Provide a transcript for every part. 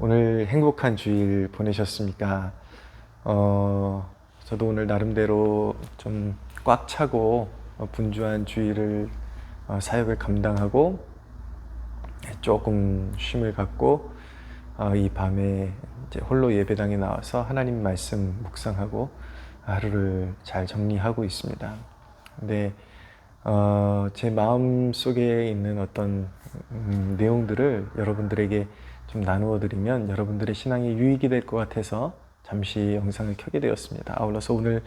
오늘 행복한 주일 보내셨습니까? 어, 저도 오늘 나름대로 좀 꽉 차고 어, 분주한 주일을 어, 사역을 감당하고 조금 쉼을 갖고 어, 이 밤에 홀로 예배당에 나와서 하나님 말씀 묵상하고 하루를 잘 정리하고 있습니다. 근데 어, 제 마음 속에 있는 어떤 음, 내용들을 여러분들에게 좀 나누어 드리면 여러분들의 신앙에 유익이 될 것 같아서 잠시 영상을 켜게 되었습니다. 아울러서 오늘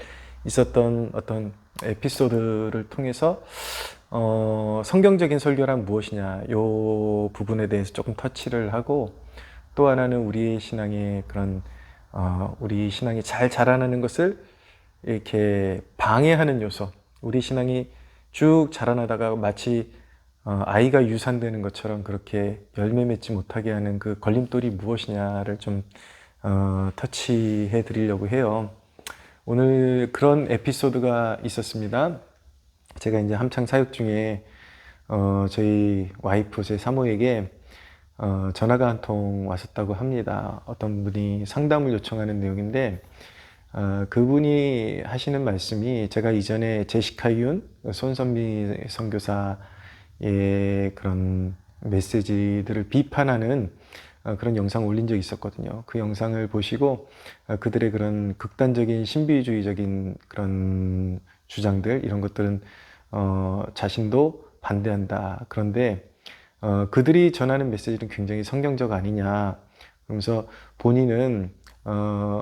있었던 어떤 에피소드를 통해서 어, 성경적인 설교란 무엇이냐 요 부분에 대해서 조금 터치를 하고 또 하나는 우리의 신앙의 그런 어, 우리 신앙이 잘 자라나는 것을 이렇게 방해하는 요소 우리 신앙이 쭉 자라나다가 마치 어, 아이가 유산되는 것처럼 그렇게 열매 맺지 못하게 하는 그 걸림돌이 무엇이냐를 좀 어, 터치해 드리려고 해요. 오늘 그런 에피소드가 있었습니다. 제가 이제 한창 사역 중에 어, 저희 와이프 제 사모에게 어, 전화가 한 통 왔었다고 합니다. 어떤 분이 상담을 요청하는 내용인데 어, 그분이 하시는 말씀이 제가 이전에 제시카 윤 손선미 선교사 의 그런 메시지들을 비판하는 어, 그런 영상 올린 적이 있었거든요. 그 영상을 보시고 어, 그들의 그런 극단적인 신비주의적인 그런 주장들 이런 것들은 어, 자신도 반대한다. 그런데 어, 그들이 전하는 메시지는 굉장히 성경적 아니냐. 그러면서 본인은 어,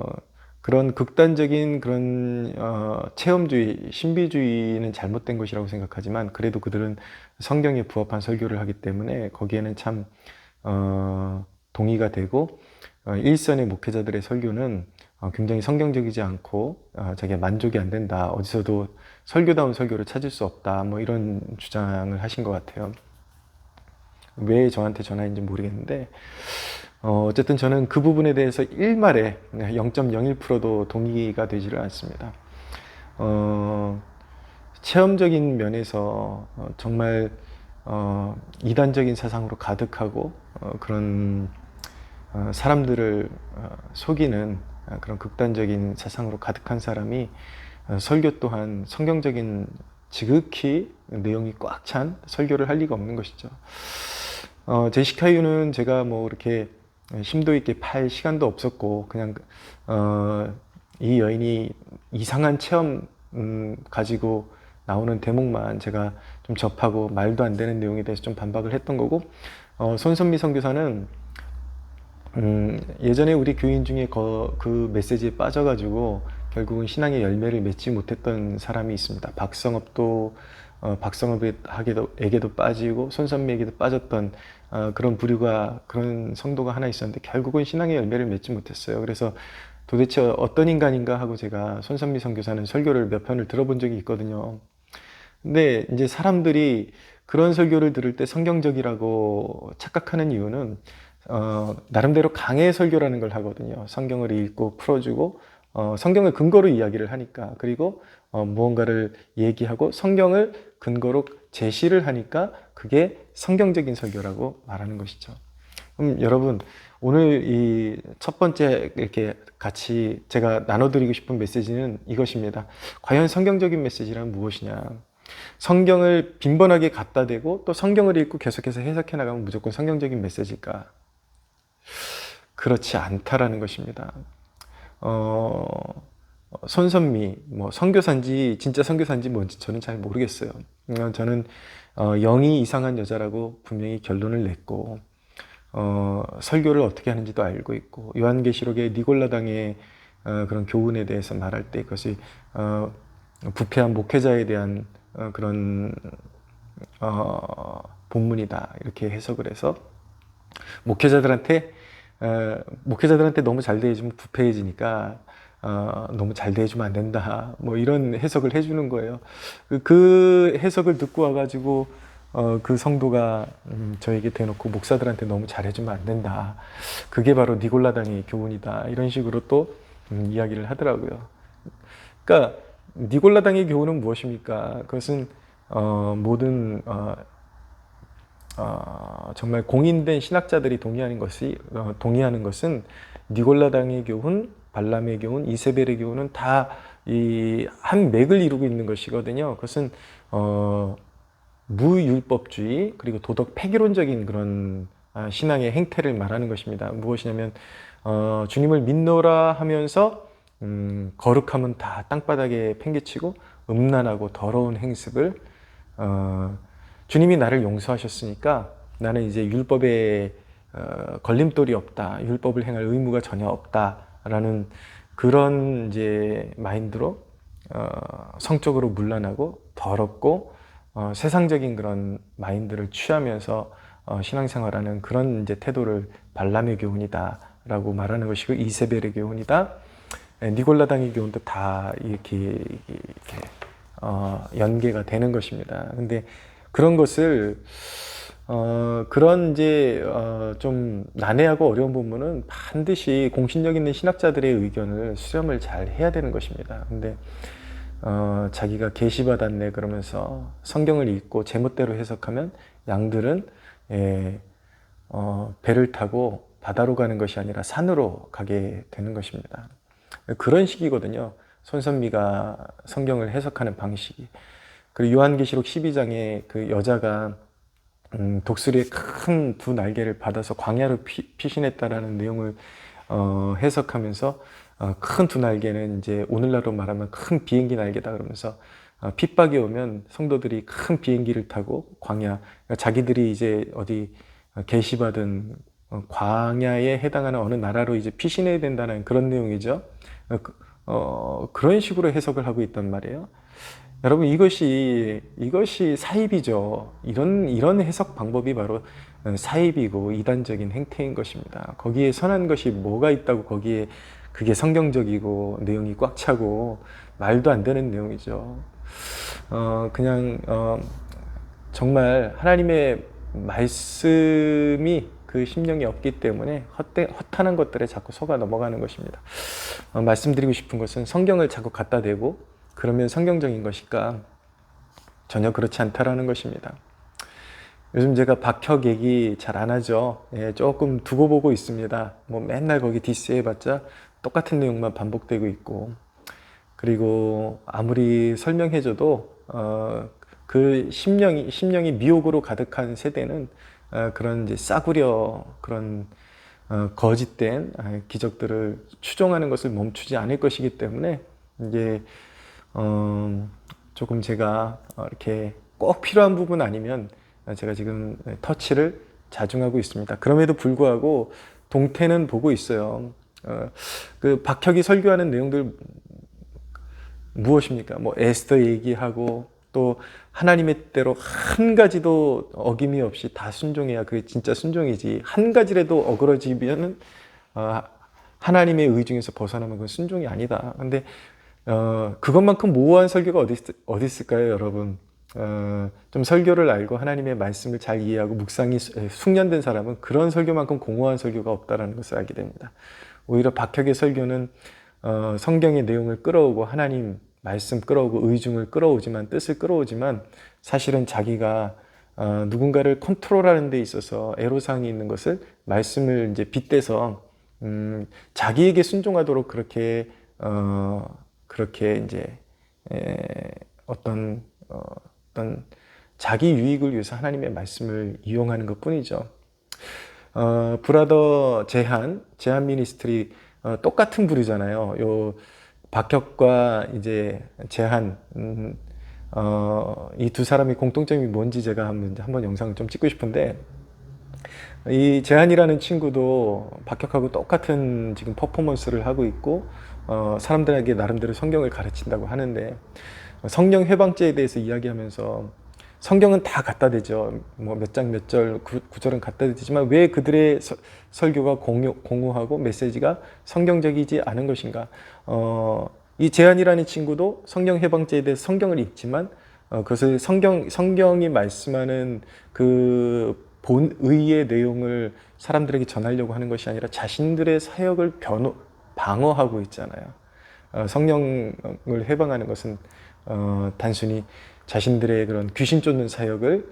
그런 극단적인 그런 어, 체험주의, 신비주의는 잘못된 것이라고 생각하지만 그래도 그들은 성경에 부합한 설교를 하기 때문에 거기에는 참 어, 동의가 되고 어, 일선의 목회자들의 설교는 어, 굉장히 성경적이지 않고 어, 자기가 만족이 안 된다. 어디서도 설교다운 설교를 찾을 수 없다. 뭐 이런 주장을 하신 것 같아요. 왜 저한테 전화인지 모르겠는데 어, 어쨌든 저는 그 부분에 대해서 일말에 0.01%도 동의가 되지를 않습니다. 어, 체험적인 면에서 어, 정말 어, 이단적인 사상으로 가득하고 어, 그런 어, 사람들을 어, 속이는 어, 그런 극단적인 사상으로 가득한 사람이 어, 설교 또한 성경적인 지극히 내용이 꽉 찬 설교를 할 리가 없는 것이죠. 어, 제시카유는 제가 뭐 이렇게 심도 있게 팔 시간도 없었고 그냥 어, 이 여인이 이상한 체험 음, 가지고 나오는 대목만 제가 좀 접하고 말도 안 되는 내용에 대해서 좀 반박을 했던 거고 어, 손선미 선교사는 음, 예전에 우리 교인 중에 거, 그 메시지에 빠져가지고 결국은 신앙의 열매를 맺지 못했던 사람이 있습니다. 박성업도 어, 박성업에게도 빠지고 손선미에게도 빠졌던 어, 그런 부류가 그런 성도가 하나 있었는데 결국은 신앙의 열매를 맺지 못했어요. 그래서 도대체 어떤 인간인가 하고 제가 손선미 선교사는 설교를 몇 편을 들어본 적이 있거든요. 근데 이제 사람들이 그런 설교를 들을 때 성경적이라고 착각하는 이유는 어, 나름대로 강의 설교라는 걸 하거든요. 성경을 읽고 풀어주고 어, 성경을 근거로 이야기를 하니까 그리고 어, 무언가를 얘기하고 성경을 근거로 제시를 하니까 그게 성경적인 설교라고 말하는 것이죠. 그럼 여러분 오늘 이 첫 번째 이렇게 같이 제가 나눠드리고 싶은 메시지는 이것입니다. 과연 성경적인 메시지란 무엇이냐? 성경을 빈번하게 갖다 대고 또 성경을 읽고 계속해서 해석해 나가면 무조건 성경적인 메시지일까? 그렇지 않다라는 것입니다. 어, 손선미, 뭐 선교사인지 진짜 선교사인지 뭔지 저는 잘 모르겠어요. 어, 저는 어, 영이 이상한 여자라고 분명히 결론을 냈고 어, 설교를 어떻게 하는지도 알고 있고 요한계시록의 니골라당의 어, 그런 교훈에 대해서 말할 때 그것이 어, 부패한 목회자에 대한 어, 그런 어, 본문이다 이렇게 해석을 해서 목회자들한테 어, 목회자들한테 너무 잘 대해주면 부패해지니까 어, 너무 잘 대해주면 안 된다. 뭐 이런 해석을 해주는 거예요. 그, 그 해석을 듣고 와가지고 어, 그 성도가 음, 저에게 대놓고 목사들한테 너무 잘해주면 안 된다. 그게 바로 니골라당의 교훈이다. 이런 식으로 또 음, 이야기를 하더라고요. 그러니까 니골라당의 교훈은 무엇입니까? 그것은 어, 모든 어, 어, 정말 공인된 신학자들이 동의하는 것이 어, 동의하는 것은 니골라당의 교훈, 발람의 교훈, 이세벨의 교훈은 다 이 한 맥을 이루고 있는 것이거든요. 그것은 어, 무율법주의 그리고 도덕 폐기론적인 그런 아, 신앙의 행태를 말하는 것입니다. 무엇이냐면 어, 주님을 믿노라 하면서 음, 거룩함은 다 땅바닥에 팽개치고 음란하고 더러운 행습을 어, 주님이 나를 용서하셨으니까 나는 이제 율법에 어, 걸림돌이 없다, 율법을 행할 의무가 전혀 없다라는 그런 이제 마인드로 어, 성적으로 문란하고 더럽고 어, 세상적인 그런 마인드를 취하면서 어, 신앙생활하는 그런 이제 태도를 발람의 교훈이다라고 말하는 것이고 이세벨의 교훈이다, 에, 니골라당의 교훈도 다 이렇게, 이렇게 어, 연계가 되는 것입니다. 근데 그런 것을 어, 그런 이제 어, 좀 난해하고 어려운 부분은 반드시 공신력 있는 신학자들의 의견을 수렴을 잘 해야 되는 것입니다. 근데 어, 자기가 계시받았네 그러면서 성경을 읽고 제멋대로 해석하면 양들은 예, 어, 배를 타고 바다로 가는 것이 아니라 산으로 가게 되는 것입니다. 그런 식이거든요. 손선미가 성경을 해석하는 방식이. 그리고 요한계시록 12장에 그 여자가 음, 독수리의 큰 두 날개를 받아서 광야로 피, 피신했다라는 내용을 어, 해석하면서 어, 큰 두 날개는 이제 오늘날로 말하면 큰 비행기 날개다 그러면서 어, 핍박이 오면 성도들이 큰 비행기를 타고 광야 그러니까 자기들이 이제 어디 어, 광야에 해당하는 어느 나라로 이제 피신해야 된다는 그런 내용이죠. 어, 그- 어, 그런 식으로 해석을 하고 있단 말이에요. 여러분 이것이 이것이 사입이죠. 이런 이런 해석 방법이 바로 사입이고 이단적인 행태인 것입니다. 거기에 선한 것이 뭐가 있다고 거기에 그게 성경적이고 내용이 꽉 차고 말도 안 되는 내용이죠. 어 그냥 어 정말 하나님의 말씀이 그 심령이 없기 때문에 헛되, 헛하는 것들에 자꾸 속아 넘어가는 것입니다. 어, 말씀드리고 싶은 것은 성경을 자꾸 갖다 대고 그러면 성경적인 것일까? 전혀 그렇지 않다라는 것입니다. 요즘 제가 박혁 얘기 잘 안 하죠. 예, 조금 두고 보고 있습니다. 뭐 맨날 거기 디스해봤자 똑같은 내용만 반복되고 있고, 그리고 아무리 설명해줘도 어, 그 심령이 심령이 미혹으로 가득한 세대는 어, 그런 이제 싸구려 그런 어, 거짓된 아, 기적들을 추종하는 것을 멈추지 않을 것이기 때문에 이제 어, 조금 제가 어, 이렇게 꼭 필요한 부분 아니면 제가 지금 터치를 자중하고 있습니다. 그럼에도 불구하고 동태는 보고 있어요. 어, 그 박혁이 설교하는 내용들 무엇입니까? 뭐 에스더 얘기하고 또 하나님의 때로 한 가지도 어김이 없이 다 순종해야 그게 진짜 순종이지 한 가지라도 어그러지면은 어, 하나님의 의 중에서 벗어나면 그건 순종이 아니다. 근데 어, 그것만큼 모호한 설교가 어디 있을까요, 여러분? 어, 좀 설교를 알고 하나님의 말씀을 잘 이해하고 묵상이 숙련된 사람은 그런 설교만큼 공허한 설교가 없다라는 것을 알게 됩니다. 오히려 박혁의 설교는 어, 성경의 내용을 끌어오고 하나님 말씀 끌어오고 의중을 끌어오지만 뜻을 끌어오지만 사실은 자기가 어, 누군가를 컨트롤하는 데 있어서 애로사항이 있는 것을 말씀을 이제 빗대서 음, 자기에게 순종하도록 그렇게 어, 그렇게 이제 에, 어떤 어, 어떤 자기 유익을 위해서 하나님의 말씀을 이용하는 것 뿐이죠. 어, 브라더 제한 제한 미니스트리 어, 똑같은 부류잖아요. 요 박혁과 이제 제한 음, 어, 이 두 사람의 공통점이 뭔지 제가 한번 한번 영상을 좀 찍고 싶은데 이 재한이라는 친구도 박혁하고 똑같은 지금 퍼포먼스를 하고 있고 어, 사람들에게 나름대로 성경을 가르친다고 하는데 성경 회방죄에 대해서 이야기하면서 성경은 다 갖다 대죠. 뭐 몇 장 몇 절 구절은 갖다 대지만 왜 그들의 서- 설교가 공유, 공허하고 메시지가 성경적이지 않은 것인가? 어, 이 재한이라는 친구도 성경 해방죄에 대해서 성경을 읽지만 어, 그것을 성경 성경이 말씀하는 그 본의의 내용을 사람들에게 전하려고 하는 것이 아니라 자신들의 사역을 변호, 방어하고 있잖아요. 어, 성령을 해방하는 것은 어, 단순히 자신들의 그런 귀신 쫓는 사역을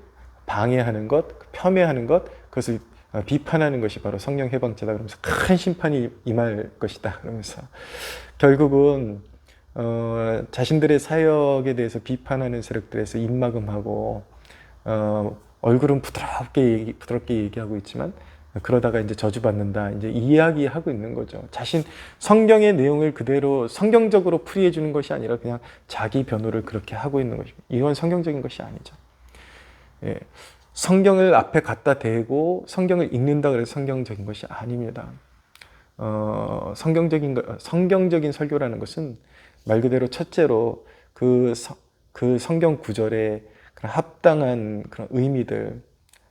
방해하는 것, 폄훼하는 것, 그것을 어, 비판하는 것이 바로 성령 해방죄다 그러면서 큰 심판이 임할 것이다 그러면서 결국은 어, 자신들의 사역에 대해서 비판하는 세력들에서 입막음하고 어, 얼굴은 부드럽게 얘기, 부드럽게 얘기하고 있지만 그러다가 이제 저주받는다 이제 이야기하고 있는 거죠. 자신 성경의 내용을 그대로 성경적으로 풀이해 주는 것이 아니라 그냥 자기 변호를 그렇게 하고 있는 것입니다. 이건 성경적인 것이 아니죠. 예. 성경을 앞에 갖다 대고 성경을 읽는다 그래서 성경적인 것이 아닙니다. 어, 성경적인 거, 성경적인 설교라는 것은 말 그대로 첫째로 그, 서, 그 성경 구절에 그런 합당한 그런 의미들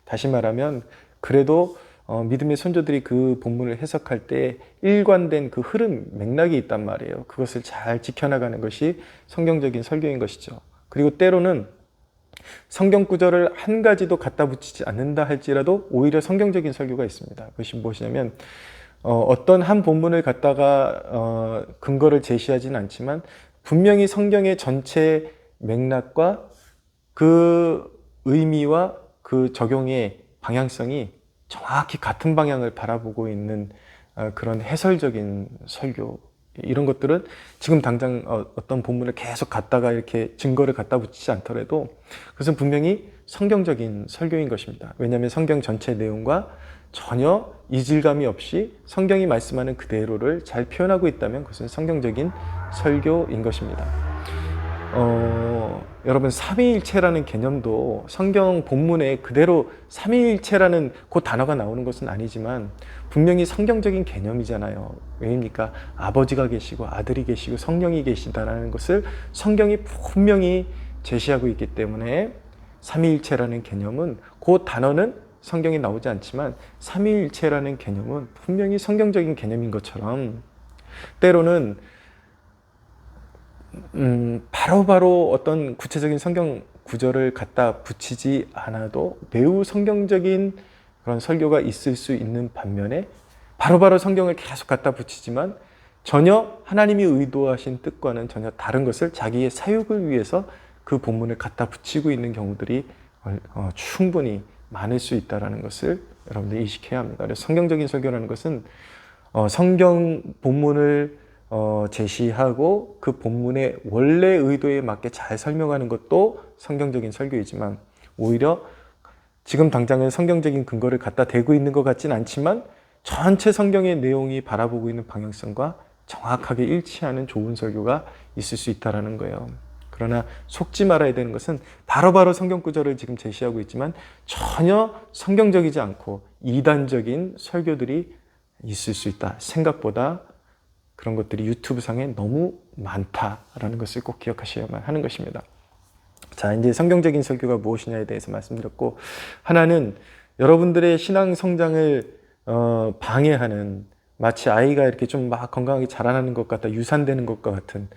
다시 말하면 그래도 어, 믿음의 선조들이 그 본문을 해석할 때 일관된 그 흐름 맥락이 있단 말이에요. 그것을 잘 지켜나가는 것이 성경적인 설교인 것이죠. 그리고 때로는 성경 구절을 한 가지도 갖다 붙이지 않는다 할지라도 오히려 성경적인 설교가 있습니다. 그것이 무엇이냐면 어, 떤한 본문을 갖다가 어, 근거를 제시하지는 않지만 분명히 성경의 전체 맥락과 그 의미와 그 적용의 방향성이 정확히 같은 방향을 바라보고 있는 어, 그런 해설적인 설교 이런 것들은 지금 당장 어, 어떤 본문을 계속 갖다가 이렇게 증거를 갖다 붙이지 않더라도 그것은 분명히 성경적인 설교인 것입니다. 왜냐하면 성경 전체 내용과 전혀 이질감이 없이 성경이 말씀하는 그대로를 잘 표현하고 있다면 그것은 성경적인 설교인 것입니다. 어, 여러분 삼위일체라는 개념도 성경 본문에 그대로 삼위일체라는 그 단어가 나오는 것은 아니지만 분명히 성경적인 개념이잖아요. 왜입니까? 아버지가 계시고 아들이 계시고 성령이 계시다라는 것을 성경이 분명히 제시하고 있기 때문에 삼위일체라는 개념은 그 단어는 성경에 나오지 않지만 삼위일체라는 개념은 분명히 성경적인 개념인 것처럼 때로는 음, 바로바로 바로 어떤 구체적인 성경 구절을 갖다 붙이지 않아도 매우 성경적인 그런 설교가 있을 수 있는 반면에 바로바로 바로 성경을 계속 갖다 붙이지만 전혀 하나님이 의도하신 뜻과는 전혀 다른 것을 자기의 사육을 위해서 그 본문을 갖다 붙이고 있는 경우들이 어, 충분히 많을 수 있다는 것을 여러분들 인식해야 합니다. 그래서 성경적인 설교라는 것은 어, 성경 본문을 어, 제시하고 그 본문의 원래 의도에 맞게 잘 설명하는 것도 성경적인 설교이지만 오히려 지금 당장은 성경적인 근거를 갖다 대고 있는 것 같진 않지만 전체 성경의 내용이 바라보고 있는 방향성과 정확하게 일치하는 좋은 설교가 있을 수 있다라는 거예요. 그러나 속지 말아야 되는 것은 바로바로 바로 성경 구절을 지금 제시하고 있지만 전혀 성경적이지 않고 이단적인 설교들이 있을 수 있다. 생각보다 그런 것들이 유튜브 상에 너무 많다라는 것을 꼭 기억하셔야만 하는 것입니다. 자, 이제 성경적인 설교가 무엇이냐에 대해서 말씀드렸고, 하나는 여러분들의 신앙 성장을 어, 방해하는 마치 아이가 이렇게 좀 막 건강하게 자라나는 것 같다, 유산되는 것과 같은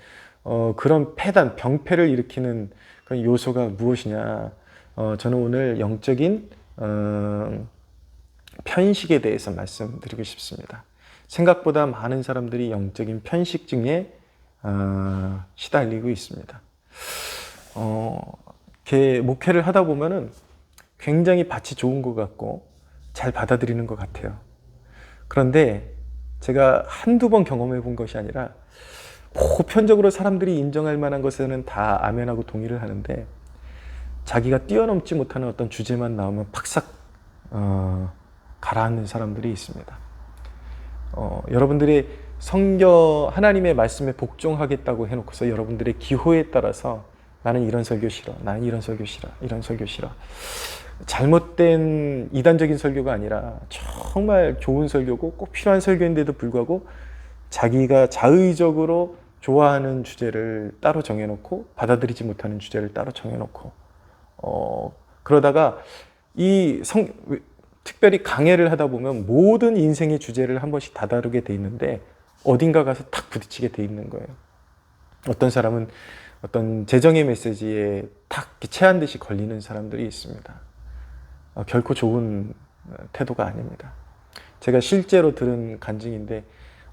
어, 그런 폐단, 병폐를 일으키는 그런 요소가 무엇이냐? 어, 저는 오늘 영적인 어, 편식에 대해서 말씀드리고 싶습니다. 생각보다 많은 사람들이 영적인 편식증에 어, 시달리고 있습니다. 어, 목회를 하다 보면은 굉장히 밭이 좋은 것 같고 잘 받아들이는 것 같아요. 그런데 제가 한두 번 경험해 본 것이 아니라 보편적으로 사람들이 인정할 만한 것에는 다 아멘하고 동의를 하는데 자기가 뛰어넘지 못하는 어떤 주제만 나오면 팍싹 어, 가라앉는 사람들이 있습니다. 어, 여러분들이 성경 하나님의 말씀에 복종하겠다고 해놓고서 여러분들의 기호에 따라서 나는 이런 설교 싫어, 나는 이런 설교 싫어, 이런 설교 싫어. 잘못된 이단적인 설교가 아니라 정말 좋은 설교고 꼭 필요한 설교인데도 불구하고 자기가 자의적으로 좋아하는 주제를 따로 정해놓고 받아들이지 못하는 주제를 따로 정해놓고 어, 그러다가 이 성, 특별히 강해를 하다 보면 모든 인생의 주제를 한 번씩 다다르게 돼 있는데 어딘가 가서 탁 부딪히게 돼 있는 거예요. 어떤 사람은 어떤 재정의 메시지에 탁 체한 듯이 걸리는 사람들이 있습니다. 어, 결코 좋은 태도가 아닙니다. 제가 실제로 들은 간증인데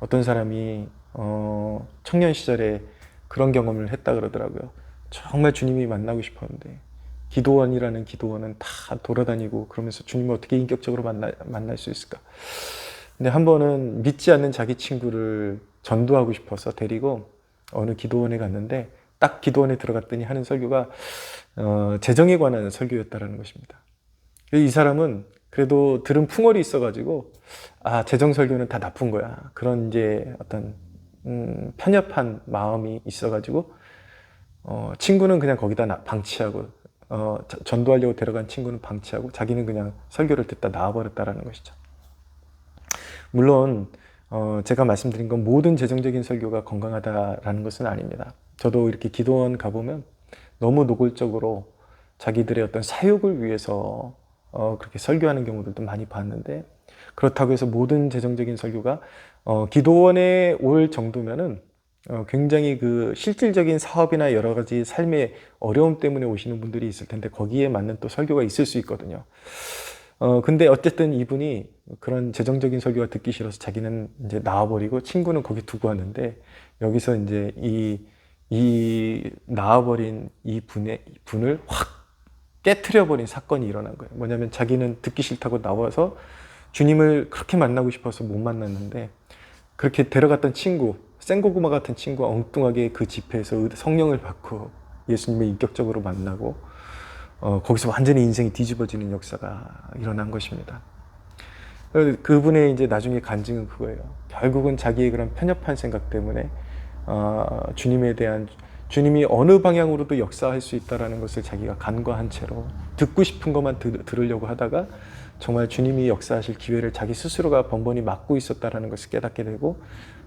어떤 사람이 어, 청년 시절에 그런 경험을 했다 그러더라고요. 정말 주님이 만나고 싶었는데 기도원이라는 기도원은 다 돌아다니고 그러면서 주님을 어떻게 인격적으로 만나, 만날 수 있을까? 근데 한 번은 믿지 않는 자기 친구를 전도하고 싶어서 데리고 어느 기도원에 갔는데 딱 기도원에 들어갔더니 하는 설교가 어, 재정에 관한 설교였다라는 것입니다. 이 사람은 그래도 들은 풍월이 있어가지고 아 재정 설교는 다 나쁜 거야 그런 이제 어떤 음, 편협한 마음이 있어가지고 어, 친구는 그냥 거기다 나- 방치하고 어, 자- 전도하려고 데려간 친구는 방치하고 자기는 그냥 설교를 듣다 나와버렸다라는 것이죠. 물론 어, 제가 말씀드린 건 모든 재정적인 설교가 건강하다라는 것은 아닙니다. 저도 이렇게 기도원 가보면 너무 노골적으로 자기들의 어떤 사욕을 위해서 어, 그렇게 설교하는 경우들도 많이 봤는데 그렇다고 해서 모든 재정적인 설교가 어, 기도원에 올 정도면은 어, 굉장히 그 실질적인 사업이나 여러 가지 삶의 어려움 때문에 오시는 분들이 있을 텐데 거기에 맞는 또 설교가 있을 수 있거든요. 어, 근데 어쨌든 이분이 그런 재정적인 설교가 듣기 싫어서 자기는 이제 나와버리고 친구는 거기 두고 왔는데 여기서 이제 이, 이 나와버린 이 분의, 분을 확 깨트려버린 사건이 일어난 거예요. 뭐냐면 자기는 듣기 싫다고 나와서 주님을 그렇게 만나고 싶어서 못 만났는데 그렇게 데려갔던 친구, 생고구마 같은 친구가 엉뚱하게 그 집회에서 의- 성령을 받고 예수님을 인격적으로 만나고 어, 거기서 완전히 인생이 뒤집어지는 역사가 일어난 것입니다. 그- 그분의 이제 나중에 간증은 그거예요. 결국은 자기의 그런 편협한 생각 때문에 어, 주님에 대한 주님이 어느 방향으로도 역사할 수 있다라는 것을 자기가 간과한 채로 듣고 싶은 것만 들, 들으려고 하다가 정말 주님이 역사하실 기회를 자기 스스로가 번번이 막고 있었다라는 것을 깨닫게 되고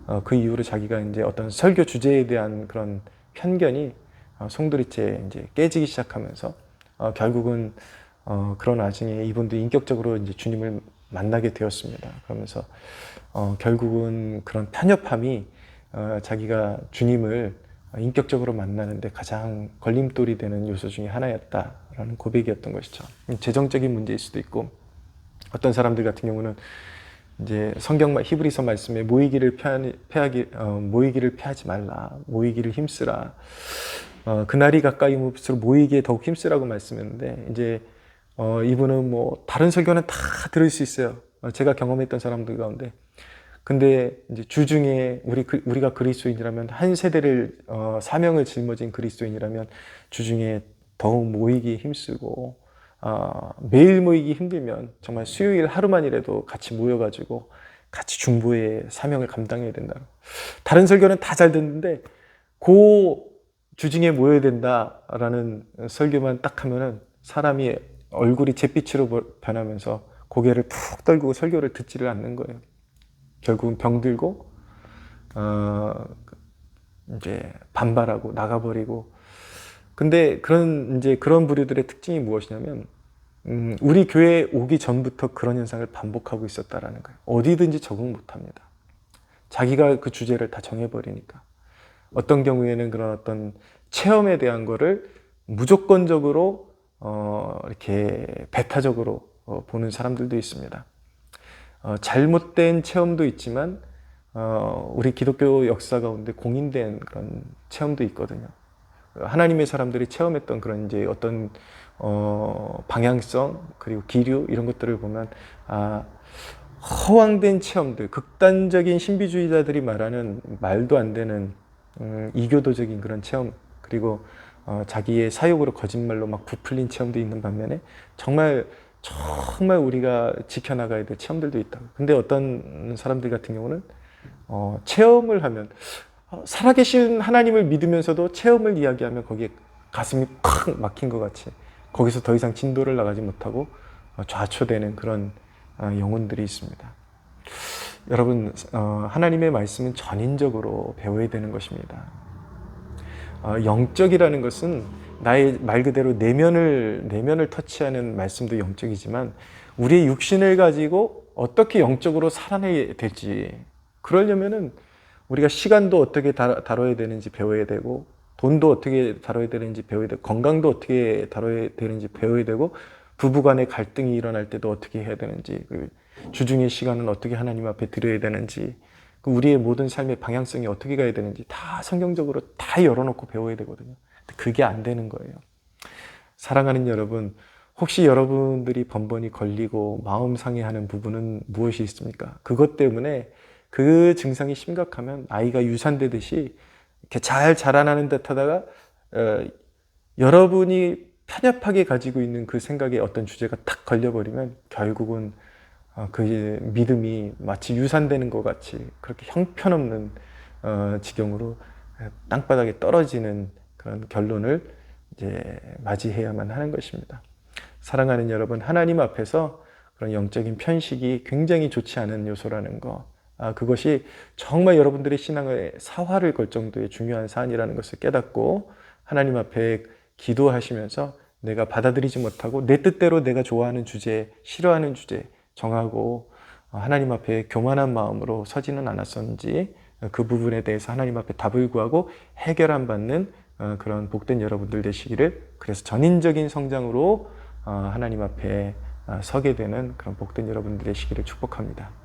어, 그 이후로 자기가 이제 어떤 설교 주제에 대한 그런 편견이 어, 송두리째 이제 깨지기 시작하면서 어, 결국은 어, 그런 와중에 이분도 인격적으로 이제 주님을 만나게 되었습니다. 그러면서 어, 결국은 그런 편협함이 어, 자기가 주님을 인격적으로 만나는데 가장 걸림돌이 되는 요소 중에 하나였다라는 고백이었던 것이죠. 음, 재정적인 문제일 수도 있고 어떤 사람들 같은 경우는 이제 성경 말- 히브리서 말씀에 모이기를 피하니, 피하기 어, 모이기를 피하지 말라 모이기를 힘쓰라 어, 그날이 가까이 올수록 모이기에 더욱 힘쓰라고 말씀했는데 이제 어, 이분은 뭐 다른 설교는 다 들을 수 있어요. 어, 제가 경험했던 사람들 가운데 근데 이제 주중에 우리 그- 우리가 그리스도인이라면 한 세대를 어, 사명을 짊어진 그리스도인이라면 주중에 더욱 모이기 힘쓰고 어, 매일 모이기 힘들면 정말 수요일 하루만이라도 같이 모여가지고 같이 중보의 사명을 감당해야 된다. 다른 설교는 다 잘 듣는데 그 주중에 모여야 된다라는 설교만 딱 하면은 사람이 얼굴이 잿빛으로 버- 변하면서 고개를 푹 떨고 설교를 듣지를 않는 거예요. 결국은 병들고 어 이제 반발하고 나가버리고 근데 그런 이제 그런 부류들의 특징이 무엇이냐면 음, 우리 교회에 오기 전부터 그런 현상을 반복하고 있었다라는 거예요. 어디든지 적응 못 합니다. 자기가 그 주제를 다 정해버리니까 어떤 경우에는 그런 어떤 체험에 대한 거를 무조건적으로 어, 이렇게 배타적으로 어, 보는 사람들도 있습니다. 어, 잘못된 체험도 있지만 어, 우리 기독교 역사 가운데 공인된 그런 체험도 있거든요. 하나님의 사람들이 체험했던 그런 이제 어떤 어, 방향성 그리고 기류 이런 것들을 보면 아 허황된 체험들, 극단적인 신비주의자들이 말하는 말도 안 되는 음, 이교도적인 그런 체험 그리고 어, 자기의 사욕으로 거짓말로 막 부풀린 체험도 있는 반면에 정말 정말 우리가 지켜나가야 될 체험들도 있다. 근데 어떤 사람들 같은 경우는 어, 체험을 하면 어, 살아계신 하나님을 믿으면서도 체험을 이야기하면 거기에 가슴이 팍 막힌 것 같이 거기서 더 이상 진도를 나가지 못하고 어, 좌초되는 그런 어, 영혼들이 있습니다. 여러분, 어, 하나님의 말씀은 전인적으로 배워야 되는 것입니다. 어, 영적이라는 것은 나의 말 그대로 내면을 내면을 터치하는 말씀도 영적이지만 우리의 육신을 가지고 어떻게 영적으로 살아내야 될지 그러려면은 우리가 시간도 어떻게 다, 다뤄야 되는지 배워야 되고 돈도 어떻게 다뤄야 되는지 배워야 되고 건강도 어떻게 다뤄야 되는지 배워야 되고 부부간의 갈등이 일어날 때도 어떻게 해야 되는지 그 주중의 시간은 어떻게 하나님 앞에 드려야 되는지 그 우리의 모든 삶의 방향성이 어떻게 가야 되는지 다 성경적으로 다 열어놓고 배워야 되거든요. 그게 안 되는 거예요. 사랑하는 여러분, 혹시 여러분들이 번번이 걸리고 마음 상해하는 부분은 무엇이 있습니까? 그것 때문에 그 증상이 심각하면 아이가 유산되듯이 이렇게 잘 자라나는 듯 하다가 어, 여러분이 편협하게 가지고 있는 그 생각에 어떤 주제가 탁 걸려버리면 결국은 어, 그 믿음이 마치 유산되는 것 같이 그렇게 형편없는 어, 지경으로 땅바닥에 떨어지는 그런 결론을 이제 맞이해야만 하는 것입니다. 사랑하는 여러분, 하나님 앞에서 그런 영적인 편식이 굉장히 좋지 않은 요소라는 거, 아, 그것이 정말 여러분들의 신앙에 사활을 걸 정도의 중요한 사안이라는 것을 깨닫고 하나님 앞에 기도하시면서 내가 받아들이지 못하고 내 뜻대로 내가 좋아하는 주제, 싫어하는 주제 정하고 하나님 앞에 교만한 마음으로 서지는 않았었는지 그 부분에 대해서 하나님 앞에 답을 구하고 해결안 받는 어, 그런 복된 여러분들 되시기를 그래서 전인적인 성장으로 어, 하나님 앞에 어, 서게 되는 그런 복된 여러분들 되시기를 축복합니다.